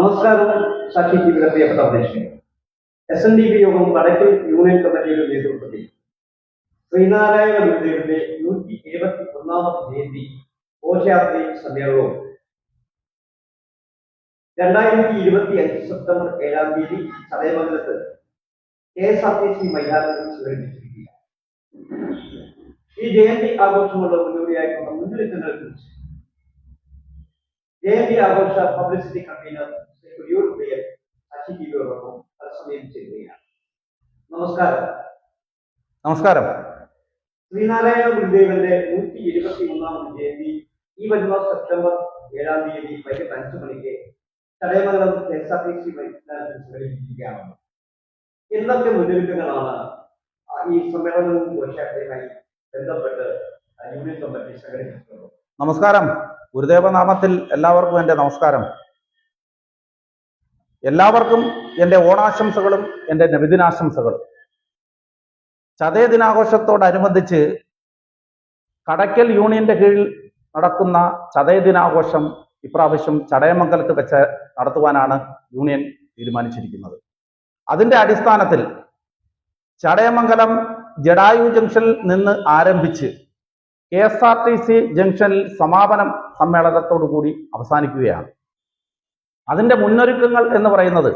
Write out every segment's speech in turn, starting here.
നമസ്കാരം സാക്ഷി ടിവിയുടെ പ്രിയപ്പെട്ട പ്രേക്ഷകർ എസ് എൻ ഡി പി യോഗം വടക്കൽ യൂണിയൻ കമ്മിറ്റിയുടെ നേതൃത്വത്തിൽ ശ്രീനാരായണ ഗുരുദേവന്റെ നൂറ്റി എഴുപത്തി ഒന്നാമത് ജയന്തി ഘോഷയാത്രയും സമ്മേളനവും രണ്ടായിരത്തി ഇരുപത്തി അഞ്ച് സെപ്റ്റംബർ ഏഴാം തീയതി ചതയമംഗലത്ത് K S R T C മൈതാനത്തിൽ സംഘടിപ്പിച്ചിരിക്കുകയാണ് ഈ ജയന്തി ആഘോഷങ്ങളുടെ മുന്നോടിയായിട്ടുള്ള മുന്നൊരുക്കങ്ങളെ കുറിച്ച് ജയന്തി ആഘോഷ പബ്ലിസിറ്റി കൺവീനർ ഉദയൻ സാക്ഷി ടിവിയോടൊപ്പം തത്സമയം ചെയ്യുകയാണ് നമസ്കാരം. നമസ്കാരം. ശ്രീനാരായണ ഗുരുദേവന്റെ നൂറ്റി എഴുപത്തി മൂന്നാമത് ജയന്തി ഈ വരുന്ന സെപ്റ്റംബർ ഏഴാം തീയതി വൈകിട്ട് അഞ്ചു മണിക്ക് Chadayamangalam K S R T C മൈതാനത്തിൽ സംഘടിപ്പിക്കുകയാണ് എന്തൊക്കെ മുന്നൊരുക്കങ്ങളാണ് ഈ സമ്മേളനവും ഘോഷയാത്രയുമായി ബന്ധപ്പെട്ട് യൂണിയൻ കമ്മിറ്റി സംഘടിപ്പിക്കുന്നത് നമസ്കാരം. ഗുരുദേവനാമത്തിൽ എല്ലാവർക്കും എന്റെ നമസ്കാരം. എല്ലാവർക്കും എന്റെ ഓണാശംസകളും എന്റെ നബിദിനാശംസകളും. ചതയ ദിനാഘോഷത്തോടനുബന്ധിച്ച് കടയ്ക്കൽ യൂണിയന്റെ കീഴിൽ നടക്കുന്ന ചതയ ദിനാഘോഷം ഇപ്രാവശ്യം ചടയമംഗലത്ത് വെച്ച് നടത്തുവാനാണ് യൂണിയൻ തീരുമാനിച്ചിരിക്കുന്നത്. അതിന്റെ അടിസ്ഥാനത്തിൽ ചടയമംഗലം ജഡായു ജംഗ്ഷനിൽ നിന്ന് ആരംഭിച്ച് K S R T C ജംഗ്ഷനിൽ സമാപനം സമ്മേളനത്തോടു കൂടി അവസാനിക്കുകയാണ്. അതിന്റെ മുന്നൊരുക്കങ്ങൾ എന്ന് പറയുന്നത്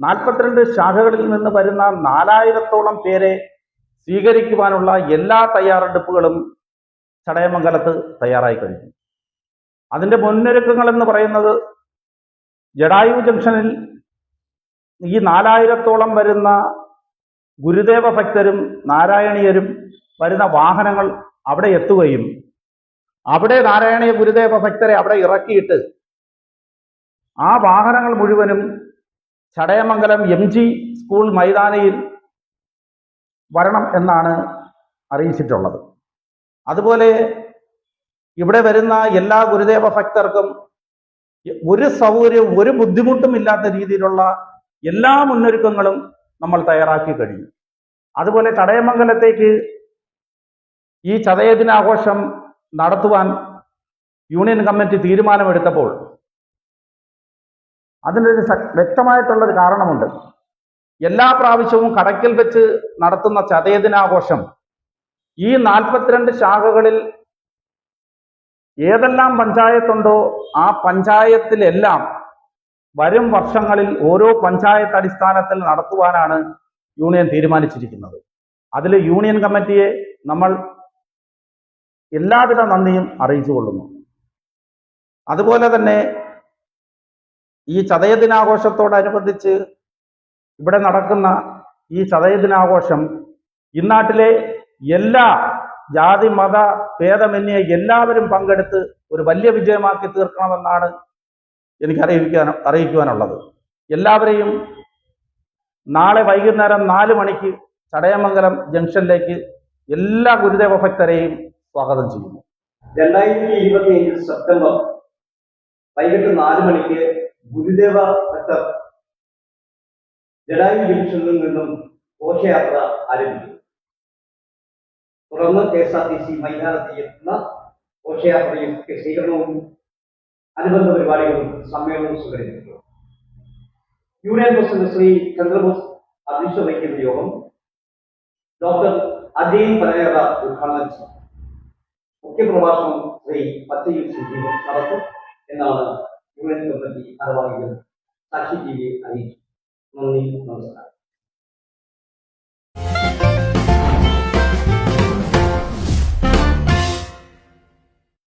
നാൽപ്പത്തിരണ്ട് ശാഖകളിൽ നിന്ന് വരുന്ന നാലായിരത്തോളം പേരെ സ്വീകരിക്കുവാനുള്ള എല്ലാ തയ്യാറെടുപ്പുകളും ചടയമംഗലത്ത് തയ്യാറായി കഴിഞ്ഞു. അതിന്റെ മുന്നൊരുക്കങ്ങൾ എന്ന് പറയുന്നത് ജഡായു ജംഗ്ഷനിൽ ഈ നാലായിരത്തോളം വരുന്ന ഗുരുദേവ ഭക്തരും നാരായണീയരും വരുന്ന വാഹനങ്ങൾ അവിടെ എത്തുകയും അവിടെ നാരായണീയ ഗുരുദേവ ഭക്തരെ അവിടെ ഇറക്കിയിട്ട് ആ വാഹനങ്ങൾ മുഴുവനും ചടയമംഗലം എം ജി സ്കൂൾ മൈതാനിയിൽ വരണം എന്നാണ് അറിയിച്ചിട്ടുള്ളത്. അതുപോലെ ഇവിടെ വരുന്ന എല്ലാ ഗുരുദേവ ഭക്തർക്കും ഒരു സൗകര്യവും ഒരു ബുദ്ധിമുട്ടും ഇല്ലാത്ത രീതിയിലുള്ള എല്ലാ മുന്നൊരുക്കങ്ങളും നമ്മൾ തയ്യാറാക്കി കഴിഞ്ഞു. അതുപോലെ ചടയമംഗലത്തേക്ക് ഈ ചതയ ദിനാഘോഷം നടത്തുവാൻ യൂണിയൻ കമ്മിറ്റി തീരുമാനമെടുത്തപ്പോൾ അതിനൊരു വ്യക്തമായിട്ടുള്ളൊരു കാരണമുണ്ട്. എല്ലാ പ്രാവശ്യവും കടക്കൽ വെച്ച് നടത്തുന്ന ചതയദിനാഘോഷം ഈ നാൽപ്പത്തിരണ്ട് ശാഖകളിൽ ഏതെല്ലാം പഞ്ചായത്തുണ്ടോ ആ പഞ്ചായത്തിലെല്ലാം വരും വർഷങ്ങളിൽ ഓരോ പഞ്ചായത്ത് അടിസ്ഥാനത്തിൽ നടത്തുവാനാണ് യൂണിയൻ തീരുമാനിച്ചിരിക്കുന്നത്. അതിൽ യൂണിയൻ കമ്മിറ്റിയെ നമ്മൾ എല്ലാവിധ നന്ദിയും അറിയിച്ചു കൊള്ളുന്നു അതുപോലെ തന്നെ ഈ ചതയ ദിനാഘോഷത്തോടനുബന്ധിച്ച് ഇവിടെ നടക്കുന്ന ഈ ചതയ ദിനാഘോഷം ഇന്നാട്ടിലെ എല്ലാ ജാതി മത ഭേദമന്യേ എല്ലാവരും പങ്കെടുത്ത് ഒരു വലിയ വിജയമാക്കി തീർക്കണമെന്നാണ് എനിക്ക് അറിയിക്കാൻ അറിയിക്കുവാനുള്ളത്. എല്ലാവരെയും നാളെ വൈകുന്നേരം നാല് മണിക്ക് ചടയമംഗലം ജംഗ്ഷനിലേക്ക് എല്ലാ ഗുരുദേവ ഭക്തരെയും സ്വാഗതം ചെയ്യുന്നു. രണ്ടായിരത്തി ഇരുപത്തി അഞ്ച് സെപ്റ്റംബർ വൈകിട്ട് നാല് മണിക്ക് ഗുരുദേവ ഭക്തർ ജഡായു ജംഗ്ഷനിൽ നിന്നും ഘോഷയാത്ര ആരംഭിച്ചു. തുടർന്ന് K S R T C മൈതാനത്തിൽ എത്തുന്ന ഘോഷയാത്രയും സ്വീകരണവും അനുബന്ധ പരിപാടികളും സമ്മേളനവും സംഘടിപ്പിച്ചു. യൂണിയൻ പ്രസിഡന്റ് ശ്രീ ചന്ദ്രബോസ് അധ്യക്ഷത വഹിക്കുന്ന യോഗം ഡോക്ടർ അജയ് പനേറ ഉദ്ഘാടനം ചെയ്തു. മുഖ്യപ്രഭാഷണം ശ്രീ പച്ചയിൽ നടത്തും എന്നാണ് യൂണിയൻ കമ്മിറ്റി ഭാരവാഹികൾ സാക്ഷി ടി വി അറിയിച്ചു നന്ദി നമസ്കാരം